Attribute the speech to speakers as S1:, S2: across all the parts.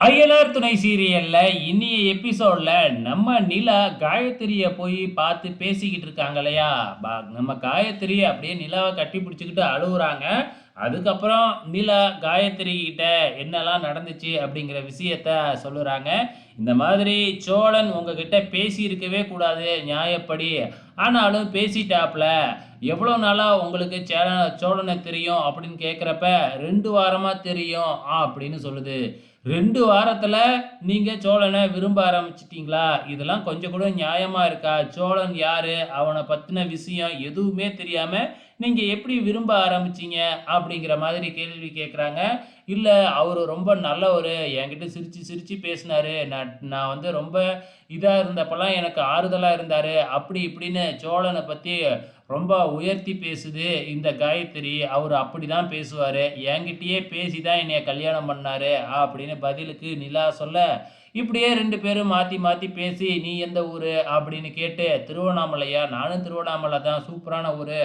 S1: அயலார் துணை சீரியல்ல இன்னிய எபிசோட்ல நம்ம நிலா காயத்ரிய போய் பார்த்து பேசிக்கிட்டு இருக்காங்க இல்லையா பா- நம்ம காயத்ரி அப்படியே நிலாவை கட்டி பிடிச்சிக்கிட்டு அழுகுறாங்க. அதுக்கப்புறம் நிலா காயத்ரி கிட்ட என்னெல்லாம் நடந்துச்சு அப்படிங்கிற விஷயத்த சொல்லுறாங்க. இந்த மாதிரி சோழன் உங்ககிட்ட பேசியிருக்கவே கூடாது நியாயப்படி. ஆனாலும் பேசிட்டாப்ல. எவ்வளோ நாளாக உங்களுக்கு சேல சோழனை தெரியும் அப்படின்னு கேட்குறப்ப ரெண்டு வாரமாக தெரியும் அப்படின்னு சொல்லுது. ரெண்டு வாரத்தில் நீங்கள் சோழனை விரும்ப ஆரம்பிச்சிட்டிங்களா? இதெல்லாம் கொஞ்சம் கூட நியாயமாக இருக்கா? சோழன் யார்? அவனை பற்றின விஷயம் எதுவுமே தெரியாமல் நீங்கள் எப்படி விரும்ப ஆரம்பிச்சீங்க? அப்படிங்கிற மாதிரி கேள்வி கேட்குறாங்க இல்லை அவர் ரொம்ப நல்லவர். என்கிட்ட சிரித்து சிரித்து பேசினார். நான் நான் வந்து ரொம்ப இதாக இருந்தப்பெல்லாம் எனக்கு ஆறுதலாக இருந்தார். அப்படி இப்படின்னு சோழனை பற்றி ரொம்ப உயர்த்தி பேசுது இந்த காயத்ரி. அவர் அப்படி தான் பேசுவார். என்கிட்டயே பேசி தான் என்னைய கல்யாணம் பண்ணார். அப்படின்னு பதிலுக்கு நிலா சொல்ல இப்படியே ரெண்டு பேரும் மாற்றி மாற்றி பேசி நீ எந்த ஊர்? அப்படின்னு கேட்டு திருவண்ணாமலையா? நானும் திருவண்ணாமலை தான் சூப்பரான ஊர்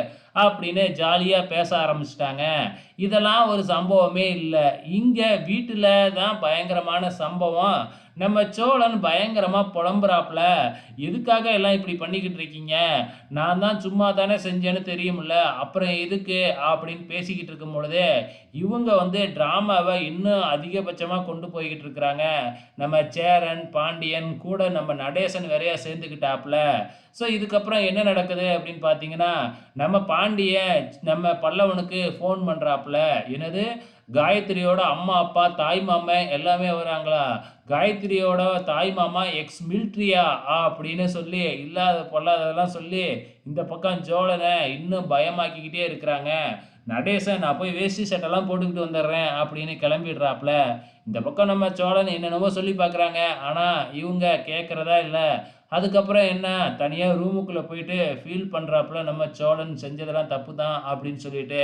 S1: அப்படின்னு ஜாலியாக பேச ஆரம்பிச்சிட்டாங்க. இதெல்லாம் ஒரு சம்பவமே இல்லை. இங்கே வீட்டில் தான் பயங்கரமான சம்பவம். நம்ம சோழன் பயங்கரமாக புலம்புறாப்புல எதுக்காக எல்லாம் இப்படி பண்ணிக்கிட்டு இருக்கீங்க? நான் தான் சும்மா தானே செஞ்சேன்னு தெரியும்ல அப்புறம் எதுக்கு அப்படின்னு பேசிக்கிட்டு இருக்கும் பொழுதே இவங்க வந்து ட்ராமாவை இன்னும் அதிகபட்சமாக கொண்டு போய்கிட்டு இருக்கிறாங்க. நம்ம சேரன் பாண்டியன் கூட நம்ம நடேசன் வேறையா சேர்ந்துக்கிட்டாப்புல ஸோ இதுக்கப்புறம் என்ன நடக்குது அப்படின்னு பார்த்தீங்கன்னா நம்ம பாண்டியன் நம்ம பல்லவனுக்கு ஃபோன் பண்ணுறாப்புல என்னது? காயத்ரியோட அம்மா அப்பா தாய் மாமா எல்லாமே வராங்களா? காயத்ரியோட தாய் மாமா எக்ஸ் மில்ட்ரியா அப்படின்னு சொல்லி இல்லாத பொல்லாததெல்லாம் சொல்லி இந்த பக்கம் ஜோழனை இன்னும் பயமாக்கிக்கிட்டே இருக்கிறாங்க. நடேசன் நான் போய் வேஷ்டி சட்டெல்லாம் போட்டுக்கிட்டு வந்துடுறேன் அப்படின்னு கிளம்பிடுறாப்புல இந்த பக்கம் நம்ம சோழன் என்னென்னவோ சொல்லி பார்க்குறாங்க. ஆனால் இவங்க கேட்குறதா இல்லை. அதுக்கப்புறம் என்ன? தனியாக ரூமுக்குள்ளே போயிட்டு ஃபீல் பண்ணுறாப்புல நம்ம சோழன் செஞ்சதெல்லாம் தப்பு தான் அப்படின்னு சொல்லிட்டு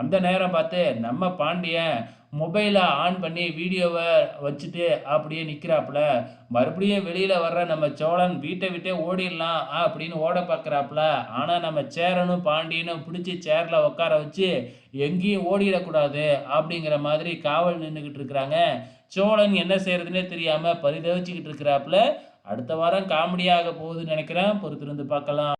S1: அந்த நேரம் பார்த்து நம்ம பாண்டியன் மொபைலை ஆன் பண்ணி வீடியோவை வச்சுட்டு அப்படியே நிற்கிறாப்புல மறுபடியும் வெளியில் வர்ற நம்ம சோழன் வீட்டை விட்டே ஓடிடலாம் அப்படின்னு ஓட பார்க்குறாப்புல. ஆனால் நம்ம சேரனும் பாண்டியனும் பிடிச்சி சேரில் உட்கார வச்சு எங்கேயும் ஓடிடக்கூடாது அப்படிங்கிற மாதிரி காவல் நின்றுக்கிட்டு இருக்கிறாங்க. சோழன் என்ன செய்யறதுனே தெரியாமல் பரிதவிச்சுக்கிட்டு இருக்கிறாப்புல அடுத்த வாரம் காமெடியாக போகுதுன்னு நினைக்கிறேன். பொறுத்திருந்து பார்க்கலாம்.